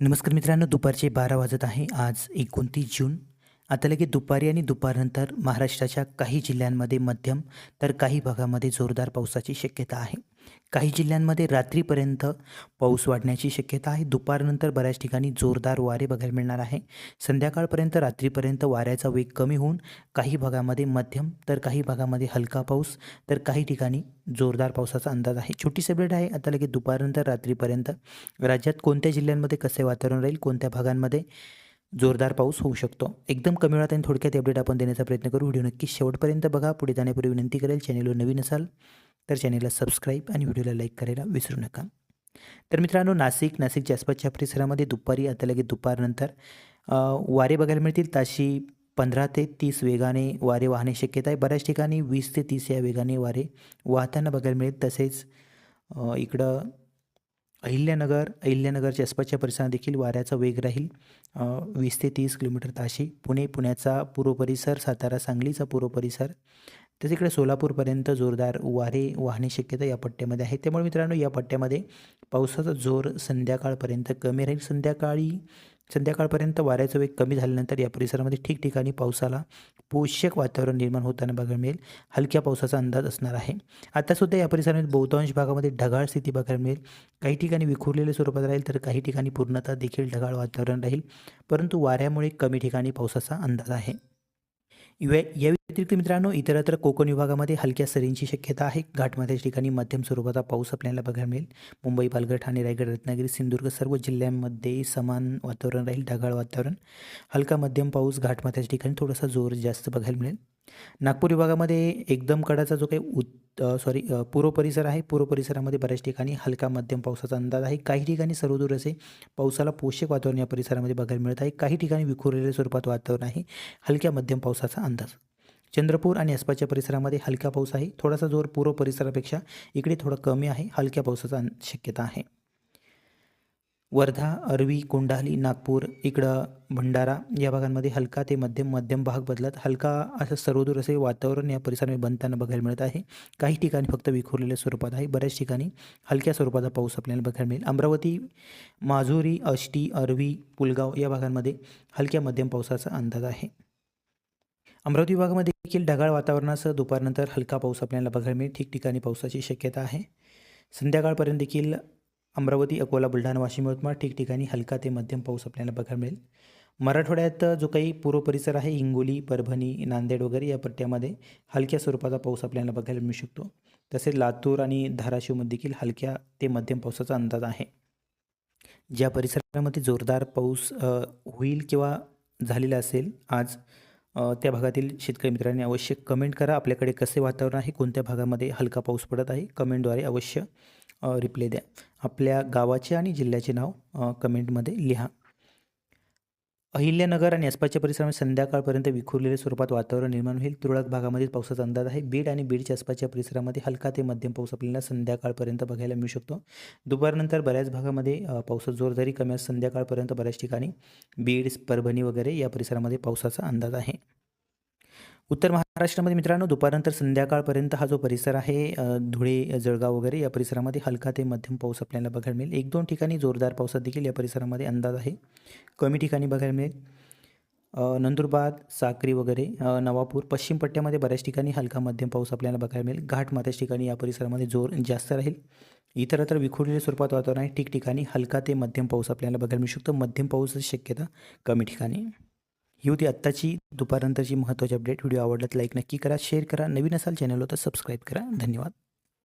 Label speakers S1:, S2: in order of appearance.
S1: नमस्कार मित्रांनो दुपारचे बारा वाजत आहे. आज एकोणतीस जून. आता लगेच दुपारी आणि दुपारनंतर महाराष्ट्राच्या काही जिल्ह्यांमध्ये मध्यम तर काही भागामध्ये जोरदार पावसाची शक्यता आहे. काही जिल्ह्यांमध्ये रात्रीपर्यंत पाऊस वाढण्याची शक्यता आहे. दुपारनंतर बऱ्याच ठिकाणी जोरदार वारे बघायला मिळणार आहे. संध्याकाळपर्यंत रात्रीपर्यंत वाऱ्याचा वेग कमी होऊन काही भागामध्ये मध्यम तर काही भागामध्ये हलका पाऊस तर काही ठिकाणी जोरदार पावसाचा अंदाज आहे. छोटी अपडेट आहे. आता लगेच दुपारनंतर रात्रीपर्यंत राज्यात कोणत्या जिल्ह्यांमध्ये कसे वातावरण राहील? कोणत्या भागांमध्ये जोरदार पाऊस होऊ शकतो? एकदम कमी वेळात आणि थोडक्यात अपडेट आपण देण्याचा प्रयत्न करू. व्हिडिओ नक्की शेवटपर्यंत बघा. पुढे जाण्यापूर्वी विनंती करेल. चॅनेलवर नवीन असाल तर चॅनेलला सबस्क्राईब आणि व्हिडिओला लाईक करायला विसरू नका. तर मित्रांनो नाशिक नाशिकच्या आसपासच्या परिसरामध्ये दुपारी आता लगेच दुपारनंतर वारे बघायला मिळतील. ताशी पंधरा ते तीस वेगाने वारे वाहणे शक्यता आहे. बऱ्याच ठिकाणी वीस ते तीस या वेगाने वारे वाहताना बघायला मिळेल. तसेच इकडं अहिल्यानगर अहिल्यानगरच्या आसपासच्या परिसरात देखील वाऱ्याचा वेग राहील. वीस ते तीस किलोमीटर ताशी. पुणे पुण्याचा पूर्व परिसर सातारा सांगलीचा पूर्व परिसर तर इकडे सोलापूरपर्यंत जोरदार वारे वाहणे शक्यता या पट्ट्यामध्ये आहे त्यामुळे मित्रांनो या पट्ट्यामध्ये पावसाचा जोर संध्याकाळपर्यंत कमी राहील. संध्याकाळी संध्याकाळपर्यंत वाऱ्याचा वेग कमी झाल्यानंतर या परिसरामध्ये ठिकठिकाणी पावसाला पोषक वातावरण निर्माण होताना बघायला मिळेल. हलक्या पावसाचा अंदाज असणार आहे. आतासुद्धा या परिसरामध्ये बहुतांश भागामध्ये ढगाळ स्थिती बघायला मिळेल. काही ठिकाणी विखुरलेल्या स्वरूपात राहील तर काही ठिकाणी पूर्णतः देखील ढगाळ वातावरण राहील. परंतु वाऱ्यामुळे कमी ठिकाणी पावसाचा अंदाज आहे. या या व्यतिरिक्त मित्रांनो इतरत्र कोकण विभागामध्ये हलक्या सरींची शक्यता आहे. घाटमाथ्याच्या ठिकाणी मध्यम स्वरूपाचा पाऊस आपल्याला बघायला मिळेल. मुंबई पालघर ठाणे रायगड रत्नागिरी सिंधुदुर्ग सर्व जिल्ह्यांमध्ये समान वातावरण राहील ढगाळ वातावरण. हलका मध्यम पाऊस घाटमाथ्याच्या ठिकाणी थोडासा जोर जास्त बघायला मिळेल. नागपूर विभागामध्ये एकदम कडाचा जो काही उत् सॉरी पूर्व परिसर आहे पूर्व परिसरामध्ये बऱ्याच ठिकाणी हलका मध्यम पावसाचा अंदाज आहे. काही ठिकाणी सर्वदूर असे पावसाला पोषक वातावरण या परिसरामध्ये बघायला मिळत आहे. काही ठिकाणी विखुरलेल्या स्वरूपात वातावरण आहे हलक्या मध्यम पावसाचा अंदाज. चंद्रपूर आणि आसपासच्या परिसरामध्ये हलका पाऊस आहे. थोडासा जोर पूर्व परिसरापेक्षा इकडे थोडा कमी आहे हलक्या पावसाचा अं- शक्यता आहे. वर्धा अरवी कोंढाली नागपूर इकडं भंडारा या भागांमध्ये हलका ते मध्यम मध्यम भाग बदलत हलका असं सर्वदूर असे वातावरण या परिसरामध्ये बनताना बघायला मिळत आहे. काही ठिकाणी फक्त विखुरलेल्या स्वरूपात आहे. बऱ्याच ठिकाणी हलक्या स्वरूपाचा पाऊस आपल्याला बघायला मिळेल. अमरावती माजुरी अष्टी अरवी पुलगाव या भागांमध्ये हलक्या मध्यम पावसाचा अंदाज आहे. अमरावती विभागामध्ये देखील ढगाळ वातावरणासह दुपारनंतर हलका पाऊस आपल्याला बघायला मिळेल. ठिकठिकाणी पावसाची शक्यता आहे. संध्याकाळपर्यंत देखील अमरावती अकोला बुलढाणा वाशिम यवतमाळ ठिकठिकाणी हलका ते मध्यम पाऊस आपल्याला बघायला मिळेल. मराठवाड्यात जो काही पूर्व परिसर आहे हिंगोली परभणी नांदेड वगैरे या पट्ट्यामध्ये हलक्या स्वरूपाचा पाऊस आपल्याला बघायला मिळू शकतो. तसेच लातूर आणि धाराशिवमध्ये देखील हलक्या ते मध्यम पावसाचा अंदाज आहे. ज्या परिसरामध्ये जोरदार पाऊस होईल किंवा झालेला असेल आज त्या भागातील शेतकरी मित्रांनी अवश्य कमेंट करा. आपल्याकडे कसे वातावरण आहे कोणत्या भागामध्ये हलका पाऊस पडत आहे कमेंटद्वारे अवश्य रिप्लाय द्या. आपल्या गावाचे आणि जिल्ह्याचे नाव कमेंटमध्ये लिहा. अहिल्यानगर आणि आसपासच्या परिसरामध्ये संध्याकाळपर्यंत विखुरलेल्या स्वरूपात वातावरण निर्माण होईल. तुरळक भागामध्ये पावसाचा अंदाज आहे. बीड आणि बीडच्या आसपासच्या परिसरामध्ये हलका ते मध्यम पाऊस आपल्याला संध्याकाळपर्यंत बघायला मिळू शकतो. दुपारनंतर बऱ्याच भागामध्ये अ, पावसाचा जोर जरी कमी असं संध्याकाळपर्यंत बऱ्याच ठिकाणी बीड परभणी वगैरे या परिसरामध्ये पावसाचा अंदाज आहे. उत्तर महाराष्ट्रामध्ये मित्रांनो दुपारनंतर संध्याकाळपर्यंत हा जो परिसर आहे धुळे जळगाव वगैरे या परिसरामध्ये हलका ते मध्यम पाऊस आपल्याला बघायला मिळेल. एक दोन ठिकाणी जोरदार पावसात देखील या परिसरामध्ये अंदाज आहे. कमी ठिकाणी बघायला मिळेल. नंदुरबार साक्री वगैरे नवापूर पश्चिम पट्ट्यामध्ये बऱ्याच ठिकाणी हलका मध्यम पाऊस आपल्याला बघायला मिळेल. घाट माथ्याच ठिकाणी या परिसरामध्ये जोर जास्त राहील. इतरत्र विखुरलेल्या स्वरूपात वातावरण आहे ठिकठिकाणी हलका ते मध्यम पाऊस आपल्याला बघायला मिळू शकतो. मध्यम पाऊसची शक्यता कमी ठिकाणी. ही होती आत्ताची दुपारनंतरची महत्त्वाची अपडेट व्हिडिओ आवडला तर लाईक नक्की करा शेअर करा. नवीन असाल चॅनलवर तर सबस्क्राईब करा. धन्यवाद.